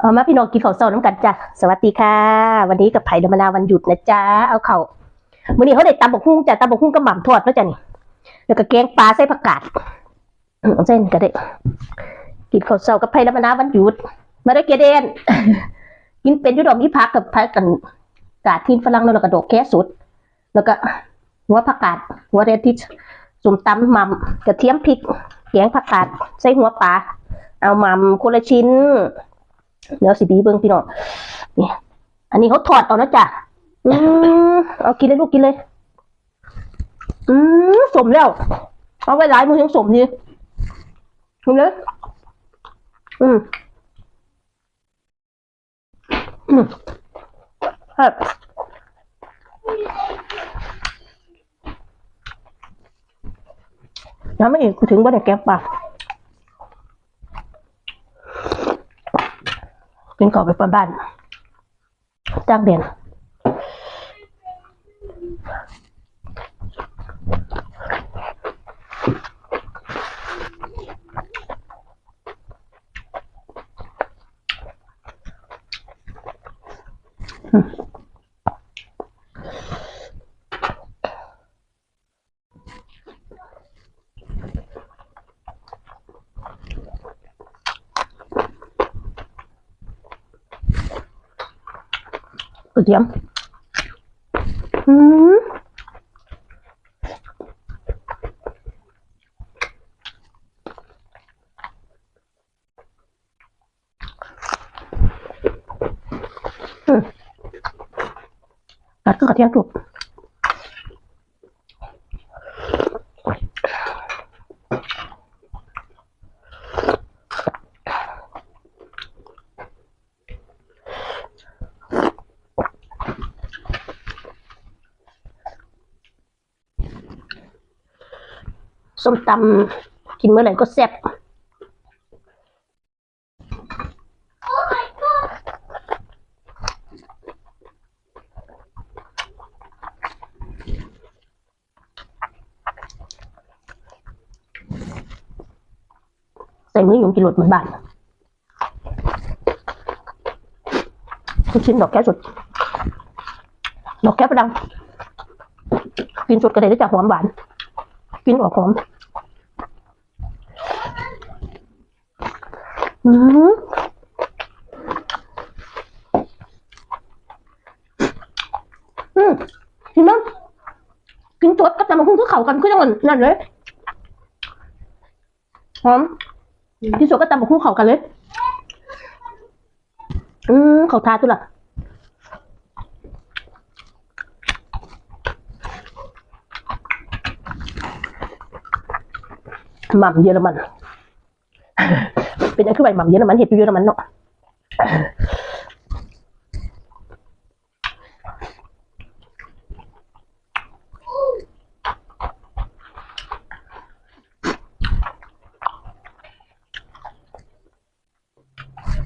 เอามาพี่น้องกินข้าวเช้าน้ำกันจ้ะสวัสดีค่ะ วันนี้กับไผ่ดมนาวันหยุดนะจ๊ะเอาเขาวมื้อนี้เขาได้ตำบกฮุ้งจ้ะตำบกฮุ้งกับหม่ำทอดแล้วจ้ะนี่แล้วก็แกงปลาใส่ผักกาดเส้นก็ได้ กินข้าวเช้ากับไผ่ดมนาวันหยุด มาได้เกเดนกินเป็นยุดอมีพักกับพักกันกาดทินฝรั่งแล้วก็ดอกแก้สุด แล้วก็หัวผักกาดหัวเรดทิชสุ่มตำหม่ำกระเทียมพริกแกงผักกาดใส่หัวปลาเอาหม่ำคนละชิ้น เดี๋ยวสิบีเบิ้งพี่น้องนี่อันนี้เขาถอดเอานะจ๊ะอืมเอากินเลยลูกกินเลย อืมสมแล้ว เอาไว้หลายมือยังสมดีกินเลยอืมอืมครับยังไม่อีกกูถึงบ้านแก้ปาก กินก่อไปบ้านจ้างเด่นกระเทียมอืม อืมกัดก็กระเทียมถูก ส้มตำกินเมื่อไหร่ก็แซ่บใส่มือหยงกินหลดเหมือนบ้านลูกชิ้นดอกแก้วสดดอกแก้วประดัง กินสดก็ได้ได้จากหอมหวาน กินออกหอม อืมอืมกินมั้งกินสดกับตำบักหุ่งคือเขากันคือจังนั้นนั่นเลยหอมกินสดกับตำบักหุ่งเขากันเลย อืมเขาทาตุละหม่ำเยอรมัน เป็นยังคือใบหม่ำเยอรมันเห็ดอยู่เยอรมันเนาะ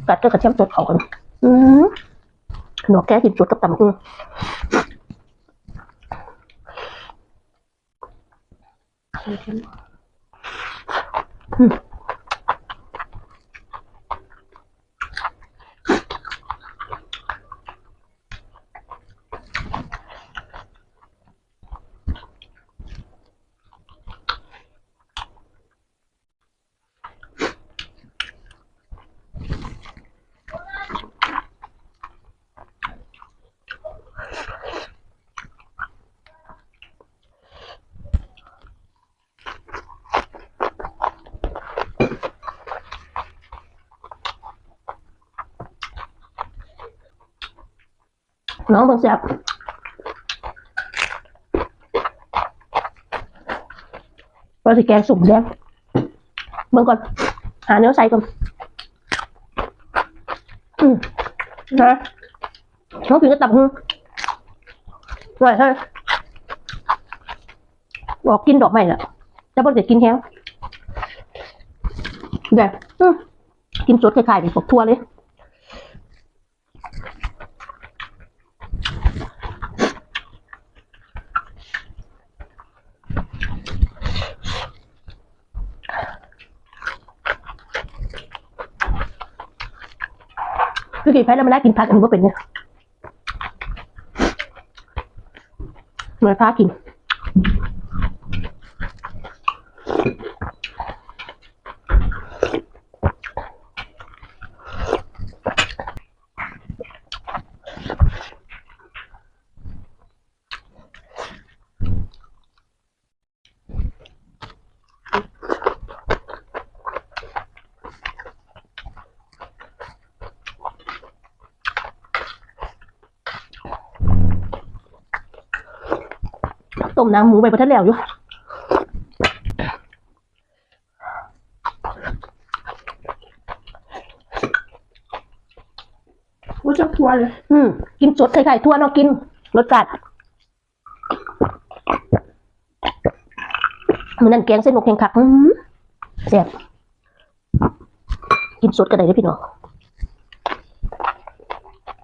กัดด้วยกระเทียมสดเขากันอืมหนวกแก้กินสดกับตำอืม น้องเบิ่งแซ่บเราสิแกงสุ่มแดงเบิ่งก่อน หาเนื้อใส่ก่อนอืมนะน้องกินก็ตับหูอร่อยใช่บอกกินดอกไม้น่ะจะบอกจะกินแห้งเดี๋ยวอืมกินสดคล้ายๆเป็นพวกทั่วเลย คือ กินไปแล้วมานน่ากินพักอันนี้ก็เป็นเนี่ยเหมือนฟ้ากิน ต้มน้ำหมูไปประทัดแล้วอยู่ว่าจะทัวร์เลย อืมกินสดไข่ๆทั่วเนาะกินรสจัดมือนั่นแกงเส้นนกแข็งคักอื้อหือแซ่บกินสดก็ได้เลยพี่น้อง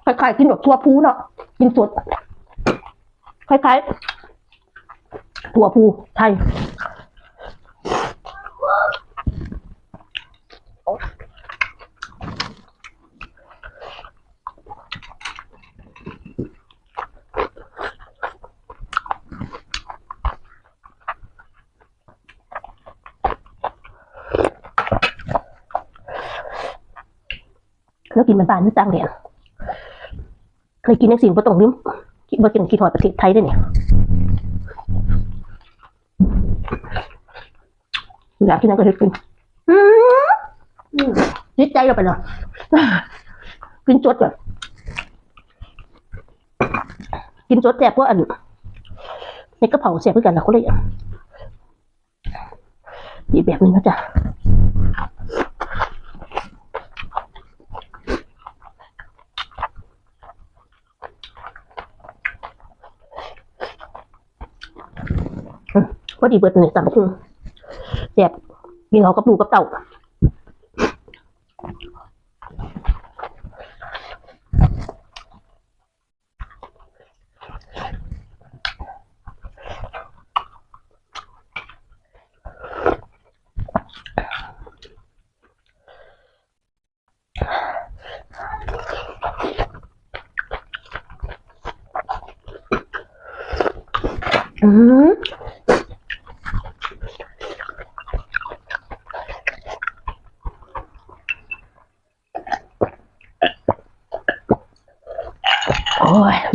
คล้ายๆกินแบบทั่วพูเนาะกินสดคล้ายๆ ถั่วพูไทยแล้วกินมันบานนี่ต่างแดนเคยกินนักสิ่งบ่ต้องลืมคิดว่กินกินหอยประเทศไทยด้วยเนี่ย อยากกินอะไรก็เฮ็ดกินนิดใจเราไปเนาะกินจดแบบกินจดแสบพวกอันในกระเพราแซ่บเพื่อกันแล้วเขาเลยอีกแบบนึงนะจ๊ะ พอดีเบิดเนี่ยสามคือแซ่บกินเขากับลูกับเต่าอืม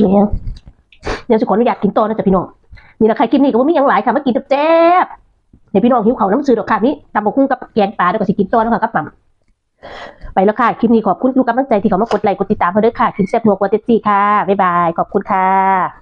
อ้ยเดี๋ยวจะขออนุญาตกินต่อนะจ๊ะพี่น้อง นี่นะใครกินนี่ก็ว่ามีอย่างหลายค่ะมากินแจ๊บเดี๋ยวพี่น้องหิวเขาน้ำซื้อดอกค่ะนี่ตำบกคุ้งกับแกงปลาแล้วก็สิกินต่อนะคะกับปั่มไปแล้วค่ะ คลิปนี้ขอบคุณทุกกำลังใจที่เขามากดไลค์กดติดตามเพื่อด้วยค่ะกิปแซ่บนัวกว่าเต็ดซี่ค่ะ บ๊ายบาย ขอบคุณค่ะ